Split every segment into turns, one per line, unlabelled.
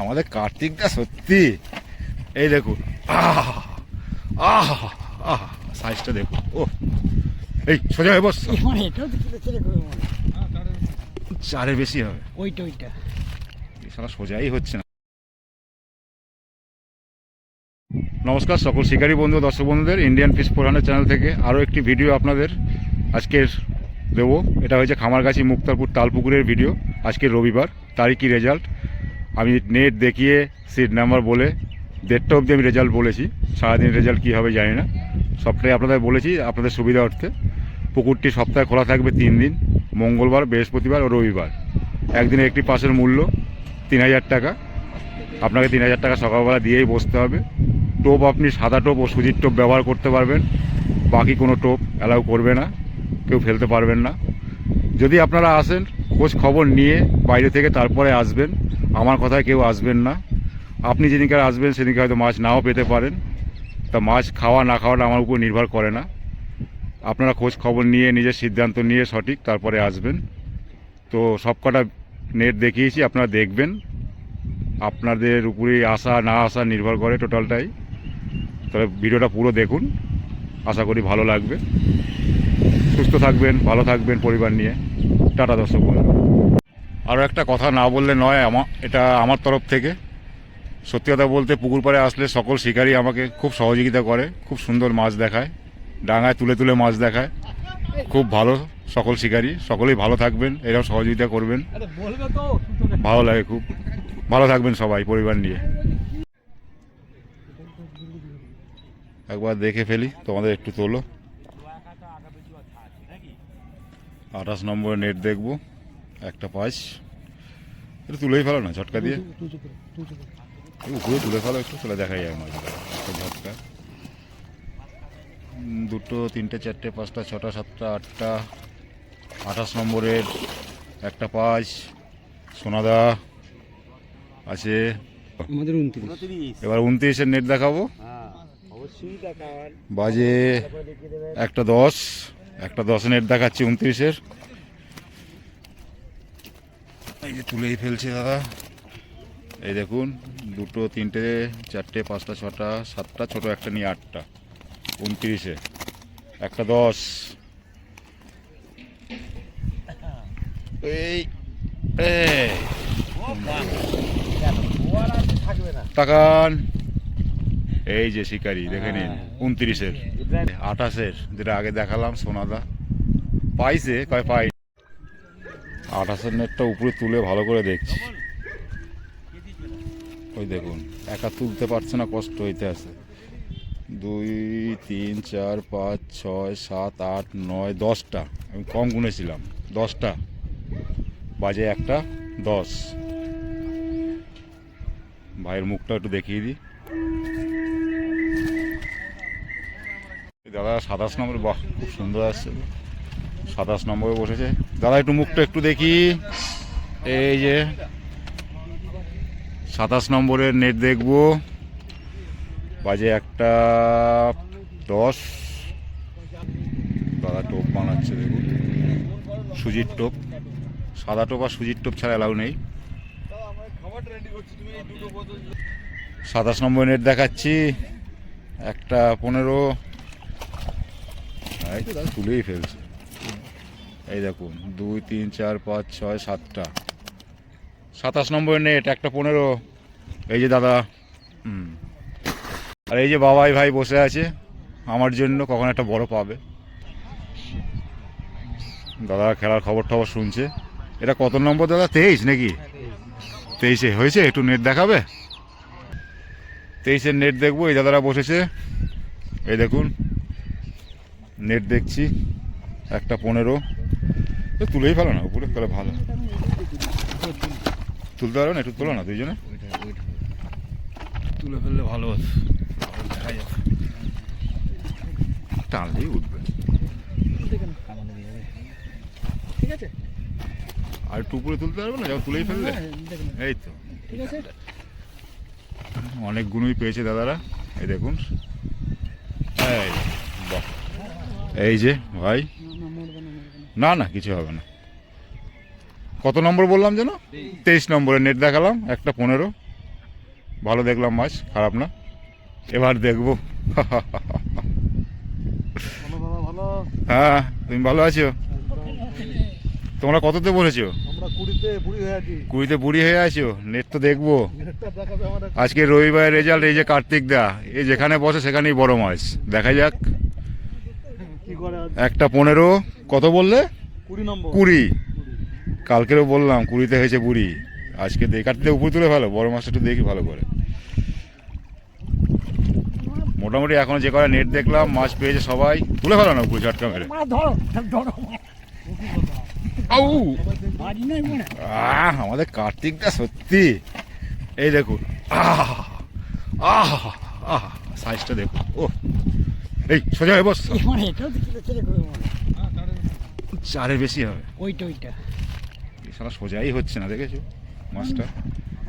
আমাদের কার্তিকটা সত্যি। এই দেখুন আহ আহ সাইজটা দেখুন ও, এই, সোজা হয়ে বস। চারের বেশি হবে।
ওইটা ওইটা
সারা সোজাই হচ্ছে না। নমস্কার সকল শিকারী বন্ধু, দর্শক বন্ধুদের ইন্ডিয়ান ফিশ প্রধানের চ্যানেল থেকে আরও একটি ভিডিও আপনাদের আজকের দেবো। এটা হয়েছে খামারগাছি মুক্তারপুর তালপুকুরের ভিডিও আজকে রবিবার তারিখই রেজাল্ট আমি নেট দেখিয়ে সিট নাম্বার বলে দেড়টা অবধি আমি রেজাল্ট বলেছি। সারাদিন রেজাল্ট কী হবে জানি না। সবটাই আপনাদের বলেছি, আপনাদের সুবিধা অর্থে পুকুরটি সপ্তাহে খোলা থাকবে তিন দিন, মঙ্গলবার, বৃহস্পতিবার ও রবিবার। একদিনে একটি পাসের মূল্য তিন হাজার টাকা। আপনাকে তিন হাজার টাকা সকালবেলা দিয়েই বসতে হবে। টোপ আপনি সাদা টোপ ও সুজির টোপ ব্যবহার করতে পারবেন। বাকি কোনো টোপ অ্যালাউ করবে না। কেউ ফেলতে পারবেন না। যদি আপনারা আসেন, খোঁজ খবর নিয়ে বাইরে থেকে তারপরে আসবেন, আমার কথায় কেউ আসবেন না। আপনি যেদিনকে আসবেন, সেদিনকে হয়তো মাছ নাও পেতে পারেন। তা মাছ খাওয়া, না খাওয়াটা আমার উপর নির্ভর করে না। আপনারা খোঁজ খবর নিয়ে, নিজের সিদ্ধান্ত নিয়ে সঠিক তারপরে আসবেন। তো সব কটা নেট দেখিয়েছি, আপনারা দেখবেন। আপনাদের উপরে আসা না আসা নির্ভর করে টোটালটাই। তবে ভিডিওটা পুরো দেখুন। আশা করি ভালো লাগবে। সুস্থ থাকবেন, ভালো থাকবেন পরিবার নিয়ে। টাটা দর্শক বন্ধু আরও একটা কথা না বললে নয় আমার এটা আমার তরফ থেকে। সত্যি কথা বলতে পুকুর পাড়ে আসলে সকল শিকারী আমাকে খুব সহযোগিতা করে, খুব সুন্দর মাছ দেখায়, ডাঙায় তুলে তুলে মাছ দেখায়। খুব ভালো সকল শিকারী, সকলেই ভালো থাকবেন, এরাও সহযোগিতা করবেন। ভালো লাগে খুব। ভালো থাকবেন সবাই, পরিবার নিয়ে। একবার দেখে ফেলি, তোমাদের একটু তোলো। আঠাশ নম্বরে নেট দেখব একটা পাঁচ একটু তুলেই ফেলো না ঝটকা দিয়ে। উপরে তুলে ফেলো একটু তাহলে দেখা যায় মাছ একটা ঝটকা। দুটো তিনটে চারটে পাঁচটা ছটা সাতটা আটটা আঠাশ নম্বরের একটা পাঁচ সোনাদা আছে।
আমাদের উনত্রিশ।
এবার উনত্রিশের নেট দেখাবো।
হ্যাঁ
বাজে একটা দশ। একটা দশ নেট দেখাচ্ছি উনত্রিশের। এই যে তুলেই ফেলছে দাদা। এই দেখুন দুটো তিনটে চারটে পাঁচটা ছটা সাতটা ছোট একটা নিয়ে আটটা। উনত্রিশে। একটা দশ। এই এই।
থাকবে না।
তাকান। এই যে শিকারি, দেখে নিন, উনত্রিশের। আঠাশের, যেটা আগে দেখালাম সোনাদা। পাইছে, কয় পাই? আঠাশের নেটটা উপরে তুলে ভালো করে দেখছি। ওই দেখুন, একা তুলতে পারছে না, কষ্ট হইতে আছে। দুই, তিন, চার, পাঁচ, ছয়, সাত, আট, নয়, দশটা। আমি কম গুনেছিলাম, দশটা। বাজে একটা, দশ। ভাইয়ের মুখটা একটু দেখিয়ে দিই। দাদা সাতাশ নম্বর, বাহ, খুব সুন্দর আসছে। সাতাশ নম্বরে বসেছে। দাদা, একটু মুখটা একটু দেখি। এই যে, সাতাশ নম্বরের নেট দেখব। বাজে একটা দশ। দাদা টোপ বানাচ্ছে, দেখুন। সুজির টোপ। সাদা টোপ আর সুজির টোপ ছাড়া অ্যালাউ নেই। সাতাশ নম্বর নেট দেখাচ্ছি। একটা পনেরো। এই তো দাদা তুলেই ফেলছে। এই দেখুন দুই তিন চার পাঁচ ছয় সাতটা। সাতাশ নম্বর নেট একটা পনেরো। এই যে দাদা হুম। আর এই যে বাবাই ভাই বসে আছে আমার জন্য কখন একটা বড় পাবে। দাদা খেলার খবর টবর শুনছে। এটা কত নম্বর দাদা তেইশ নাকি? তেইশে হয়েছে একটু নেট দেখাবে? তেইশের নেট দেখব এই দাদারা বসেছে। এই দেখুন নেট দেখছি একটা পনেরো। তুলেই ফেলো না উপরে তাহলে ভালো। তুলতে পারো না একটু তোলো না দুইজনে। তুলে ফেললে ভালো হতো। দেখা যাবে টানলেই উঠবে।
ঠিক আছে
আর একটু উপরে তুলতে পারবে না যখন তুলেই ফেললে? এই তো।
ঠিক আছে।
অনেক গুণই পেয়েছে দাদারা এই দেখুন। এই। এই যে, ভাই।
না না,
কিছু হবে না। কত নম্বর বললাম যেন? তেইশ নম্বরের নেট দেখালাম, একটা পনেরো। ভালো দেখলাম মাছ, খারাপ না। এবার দেখব। হ্যাঁ তুমি ভালো আছো? তোমরা কততে বলেছ
কুড়িতে বুড়ি হয়ে আছি?
নেট তো দেখব। আজকে রবিবারের রেজাল্ট এই যে কার্তিক দা, এই যেখানে বসে সেখানেই বড় মাছ। দেখা যাক? একটা পনেরো কত বললে?
কুড়ি নম্বর।
কালকেরও বললাম কুড়িতে হয়েছে বুড়ি আজকে দেখি কার্তিক উপর তুলে ভালো বড় মাছটা একটু দেখি ভালো করে। মোটামুটি এখন যে কটা নেট দেখলাম মাছ পেয়েছে সবাই। তুলে ফেলো না উপরে ঝটকা মেরে। আহ আমাদের কার্তিকটা সত্যি। এই দেখুন আহ আহ আহ সাইজটা দেখুন ও এই সোজা হয়ে বস।
মানে
চারের বেশি হবে।
ওইটা ওইটা।
শালা সোজাই হচ্ছে না দেখেছ? মাছটা।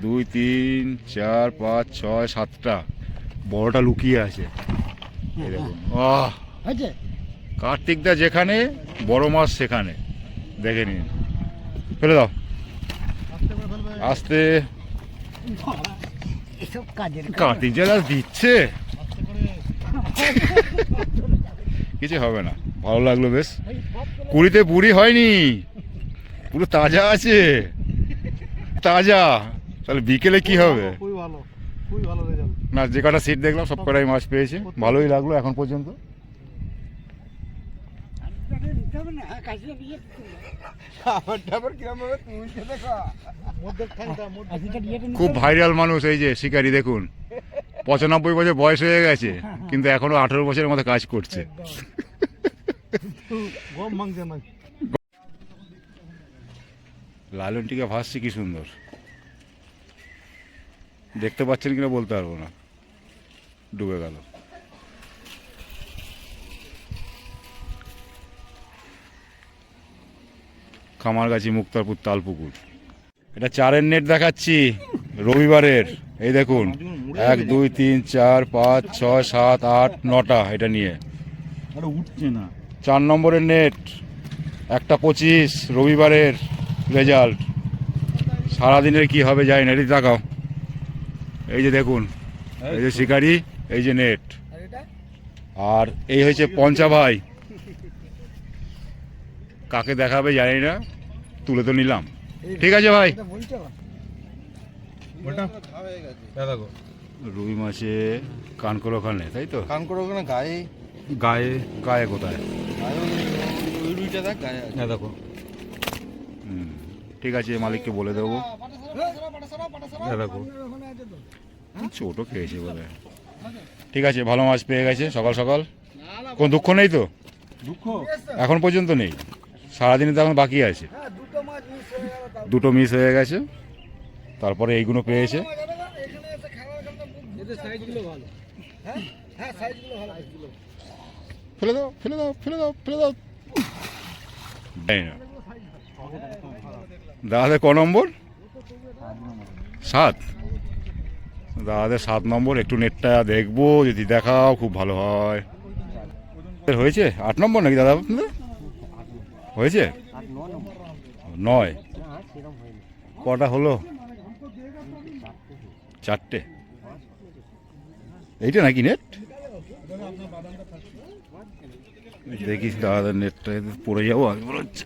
দুই তিন চার পাঁচ ছয় সাতটা। বড়টা লুকিয়ে আছে। আহ! কার্তিকদা যেখানে বড় মাছ সেখানে। দেখে নিন। ফেলে দাও। আস্তে। কার্তিক যে দিচ্ছে। কিছু হবে না ভালো লাগল বেশ। কুড়িতে বুড়ি হয়নি পুরো তাজা আছে তাজা। তাহলে বিকেলে কি হবে? না যে কটা সিট দেখলাম সব কটাই মাছ পেয়েছে। ভালোই লাগল এখন পর্যন্ত। খুব ভাইরাল মানুষ এই যে শিকারি দেখুন। পঁচানব্বই বছর বয়স হয়ে গেছে কিন্তু এখনও আঠেরো বছরের মতো কাজ করছে। লালনটিকে ভাসছে কি সুন্দর। দেখতে পাচ্ছেন কিনা বলতে পারব না। ডুবে গেল। খামারগাছি মুক্তারপুর তালপুকুর। এটা চারের নেট দেখাচ্ছি রবিবারের। এই দেখুন এক দুই তিন চার পাঁচ ছয় সাত আট নটা এটা নিয়ে।
উঠছে না।
চার নম্বরের নেট একটা পঁচিশ রবিবারের রেজাল্ট সারাদিনের কি হবে যাই না এটি দেখাও এই যে দেখুন এই যে শিকারি এই যে নেট। আর এই হয়েছে পঞ্চা ভাই। কাকে দেখাবে জানি না তুলে তো নিলাম। ঠিক আছে ভাই।
ওটা দেখো।
রুই মাছে কানকর ওখানে তাই তো?
কান করো ওখানে গায়ে?
গায়ে গায়ে কোথায়?
ওই রুইটা দেখ গায়ে আছে। হ্যাঁ দেখো।
হুম, ঠিক আছে মালিককে বলে দেবো।
হ্যাঁ দেখো।
ছোটো খেয়েছে বোধ ঠিক আছে ভালো মাছ পেয়ে গেছে সকাল সকাল। কোনো দুঃখ নেই তো?
দুঃখ?
এখন পর্যন্ত নেই। সারাদিনে তো এখন বাকি আছে। দুটো মিস হয়ে গেছে। তারপরে এইগুলো পেয়েছে
এদের সাইজগুলো ভালো। হ্যাঁ? হ্যাঁ সাইজগুলো ভালো। সাইজগুলো
ফেলে দাও ফেলে দাও ফেলে দাও ফেলে দাও। জানি না। দাদাদের ক নম্বর? সাত। দাদাদের সাত নম্বর একটু নেটটা দেখব যদি দেখাও খুব ভালো হয়। হয়েছে? আট নম্বর নাকি দাদা আপনাদের? হয়েছে? নয়। কটা হলো? চারটে। এইটা নাকি নেট দেখিস দাদাদের নেটটা পড়ে যাব মনে হচ্ছে।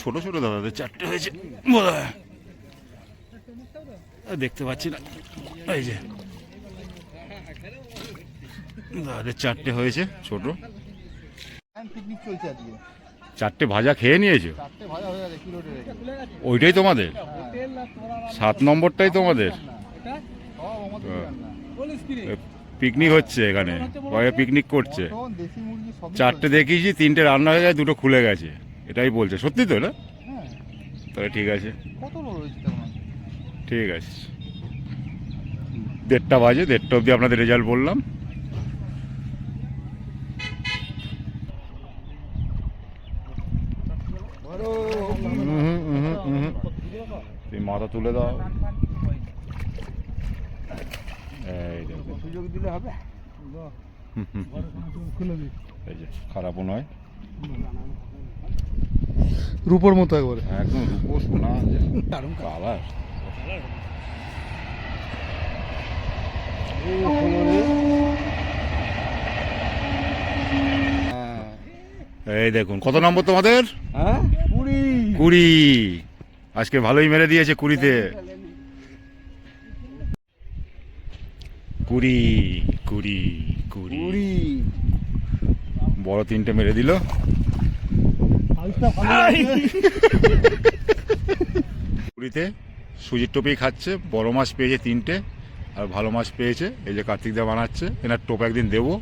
ছোট ছোট দাদাদের চারটে হয়েছে। দেখতে পাচ্ছি না। এই যে। দাদাদের চারটে হয়েছে, ছোট।
পিকনিক চলছে আজকে।
চারটে ভাজা খেয়ে নিয়েছো?
হয়ে
ওইটাই তোমাদের? সাত নম্বরটাই তোমাদের?
রান্না
পিকনিক হচ্ছে এখানে। পিকনিক করছে? চারটে দেখিয়েছি তিনটে রান্না হয়ে যায় দুটো খুলে গেছে। এটাই বলছে। সত্যি তো না?
হ্যাঁ।
তাহলে ঠিক আছে।
তখন
ঠিক আছে। দেড়টা বাজে দেড়টা অবধি আপনাদের রেজাল্ট বললাম। তুমি মাথা তুলে দাও। এই
সুযোগ দিলে হবে
এই যে খারাপও নয়।
রূপোর মতো একবারে।
একদম রূপো সোনা
দারুণ
কালার। এই দেখুন কত নম্বর তোমাদের?
হ্যাঁ?
কুড়ি। আজকে ভালোই মেরে দিয়েছে কুড়িতে। কুড়ি কুড়ি কুড়ি। বড় তিনটে মেরে দিল। কুড়িতে সুজির টোপেই খাচ্ছে বড় মাছ পেয়েছে তিনটে আর ভালো মাছ পেয়েছে এই যে কার্তিক দা বানাচ্ছে এনার টোপ একদিন দেবো।